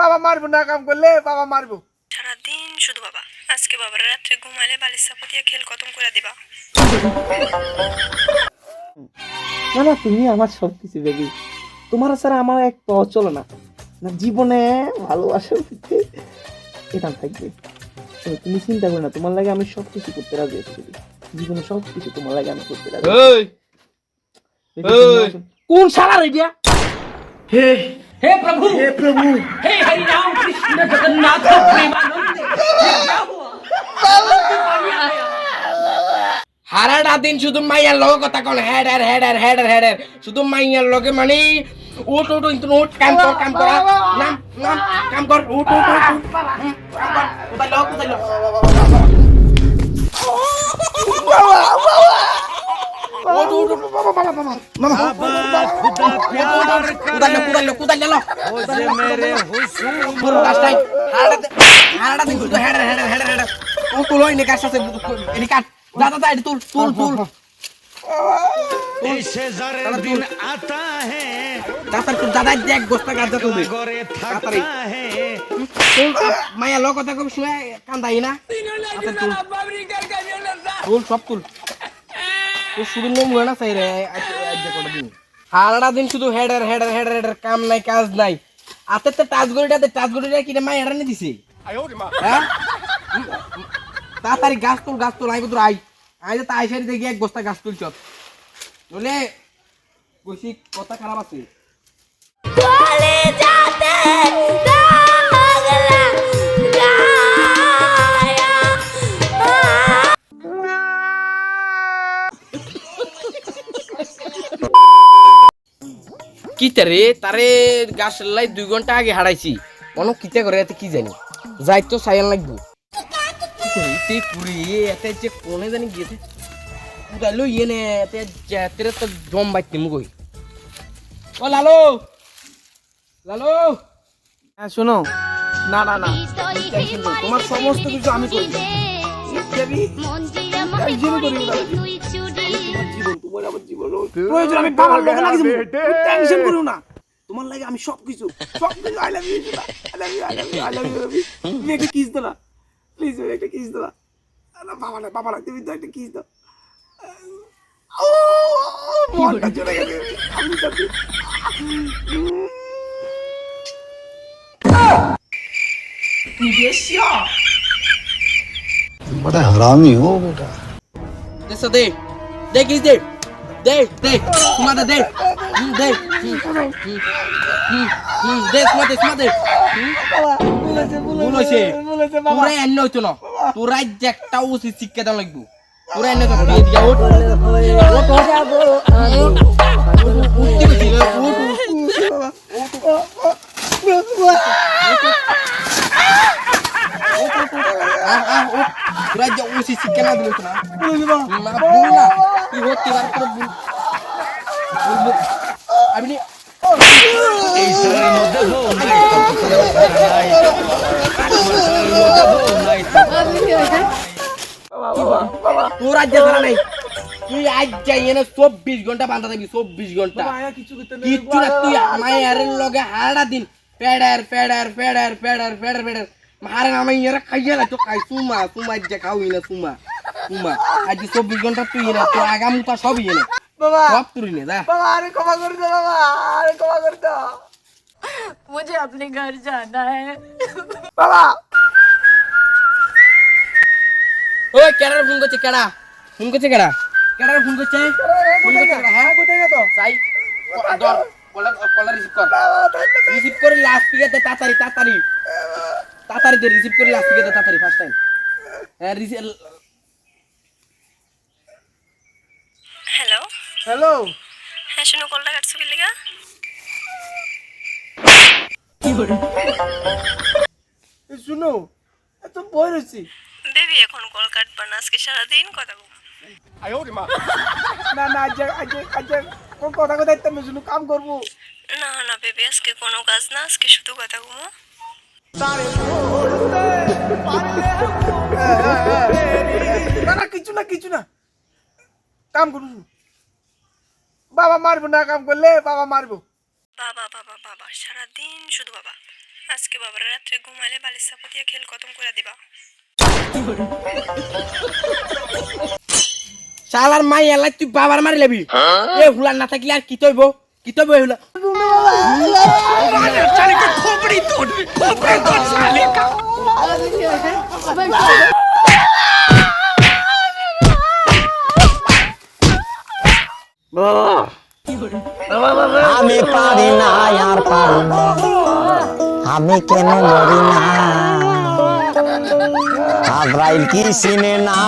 বাবা মারবো না কাম করলে বাবা মারবো। সারাদিন শুধু বাবা। আজকে বাবার রাত্রে ঘুমাইলে বালিশ চাপা দিয়ে খেল খতম করে দিবা। না না তুমি আমার সব কিছু বেবি তোমার ছাড়া আমার এক পথ চলে না। না জীবনে ভালোবাসার ভিত্তি এটা থাকবে। তুমি চিন্তা করো না তোমার লাগে আমি সব কিছু করতে রাজি আছি জীবনে সব কিছু তোমার লাগে আমি করতে রাজি। কোন সারা রেডিয়া हे प्रभु हे प्रभु हे हरि राम कृष्ण जगन्नाथ प्रेमानंद ये क्या हुआ হারাটা দিন শুধু মাইয়ার লগে কথা কন হেডার হেডার হেডার হেডার শুধু মাইয়ার লগে মানে উঠ উঠ উঠ উঠ কাম কর কাম কর নাম নাম কাম কর উঠ উঠ উঠ উঠ। হুম, কাম কর কোথায় লগ কোথায় লগ উঠ মামা। মামা মামা কুদাল লো কুদাল লো কুদাল লো ও যে মেরে হুসুম। পুরো রাস্তায় হাড়া হাড়া দিন তো হেড়ে হেড়ে হেড়ে হেড়ে ও তো লই নে কাছ আছে এনি কাট। যা যা এটা তুল তুল তুল। এসে জারের দিন আতা হে। তাতার তো দাদা দেখ গোস্তা গাছ যা তুমি ঘরে থাকতা হে। তুল মায়া লোক কথা কম শুয়ে কান্দাই না। তুল সব তুল। শুধু নেম না চাই রে দিন সারাটা দিন শুধু হেডার হেডার হেডার হেডার কাম নাই কাজ নাই আতে তো টাচ গড়িটাতে টাচ গড়িটা কিনে মায়া রানি দিছে হ্যাঁ তাড়াতাড়ি গাছ তুল গাছ তুল আই তোর আই আই যে তাই সারি দেখি এক বস্তা গাছ তুল চপ বলে কইছি কথা খারাপ আছে কিতে রে? তারে গাছ লাই দুই ঘণ্টা আগে হারাইছি। অনেক কিতা করে এতে কি জানি? যাই তো সাইয়ান লাগবো। এতে পুরি এতে যে কোনে জানি গিয়েছে উদাইলো ইয়ে নে এতে জাতের তো জম বাইতে মুগই। ও লালো! লালো! হ্যাঁ শোনো। না না না। তোমার সমস্ত কিছু আমি করব করি চুরি জীবন তোমার আমার জীবন প্রয়োজন আমি বাবার লোক লাগে টেনশন করো না তোমার লাগে আমি সব কিছু সব কিছু I love you I love you I love you I love you তুমি একটা কিস দাও না প্লিজ একটা কিস দাও না বাবা না বাবা না তুমি তো একটা কিস দাও ও মনটা চলে গেছে আমি যাচ্ছি बड़ा हरामी हो बेटा দেশো দে দে কি দে দে দে সুমাদা দে হুম, দে হুম, হুম, হুম, হুম, দে সুমাদে সুমাদে ভুল হয়েছে তোরা এনে হইতো না তোরা যে একটা উচিত শিক্ষা দেওয়া লাগবো তোরা এনে তো দিয়ে দিয়া উঠ উঠতে গেছি রে, উঠ, উঠ। আহ, আহ, উঠ। তোরা যে উচিত শিক্ষা না দিল না না ভুল না তুই হতে পারে পুরো বলব আপনি এই তুই আজ যাই চব্বিশ ঘণ্টা বান্ধা থাকবি চব্বিশ ঘণ্টা। কিচ্ছু না তুই লগে হারা দিন। প্যাডার প্যাডার প্যাডার প্যাডার প্যাডার প্যাডার মারেন আমার ইয়ারা তো খাই। সুমা সুমা যে না সুমা। সুমা আজ চব্বিশ ঘন্টা তুই না তোর আগামটা সবই এনে বাবা সব তুই নে যা বাবা আরে ক্ষমা করে দাও বাবা আরে ক্ষমা করে দাও मुझे अपने घर जाना है বাবা ওই কেডার ফোন করছে কেডা ফোন করছে কেডা কেডার ফোন করছে ফোন করছে কেডা হ্যাঁ কোথায় গেছো চাই ধর কলার কলার রিসিভ কর রিসিভ করে লাস্ট পিকে তাড়াতাড়ি তাড়াতাড়ি তাড়াতাড়ি দে রিসিভ করে লাস্ট পিকে তাড়াতাড়ি ফার্স্ট টাইম হ্যাঁ রিসিভ হ্যালো? হ্যাঁ শুনো কলটা কাটছো কি লিগা? শুনো এত বই রয়েছি। বেবি এখন কল কাটবা না আজকে সারাদিন কথা বলব। না না আজ আজ আজ কোন কথা কথা ইত্যাদি শুনো কাম করব। না না বেবি আজকে কোনো কাজ না আজকে শুধু কথা বলব। না না কিছু না কিছু না। কাম করব। বাবা মারবো না কাম করলে বাবা মারবো। বাবা বাবা বাবা সারাদিন শুধু বাবা। আজকে বাবার রাত্রে ঘুমাইলে বালিশ চাপা দিয়ে খেল খতম করে দিবা। শালার মাই এলাই তুই বাবার মারি লেবি। এ হুলা না থাকলে আর কি তৈব? কি তৈব এ হুলা? আমি পারি না আর পারি না। আমি কেন মরি না? আব্রাইল কি সিনে না?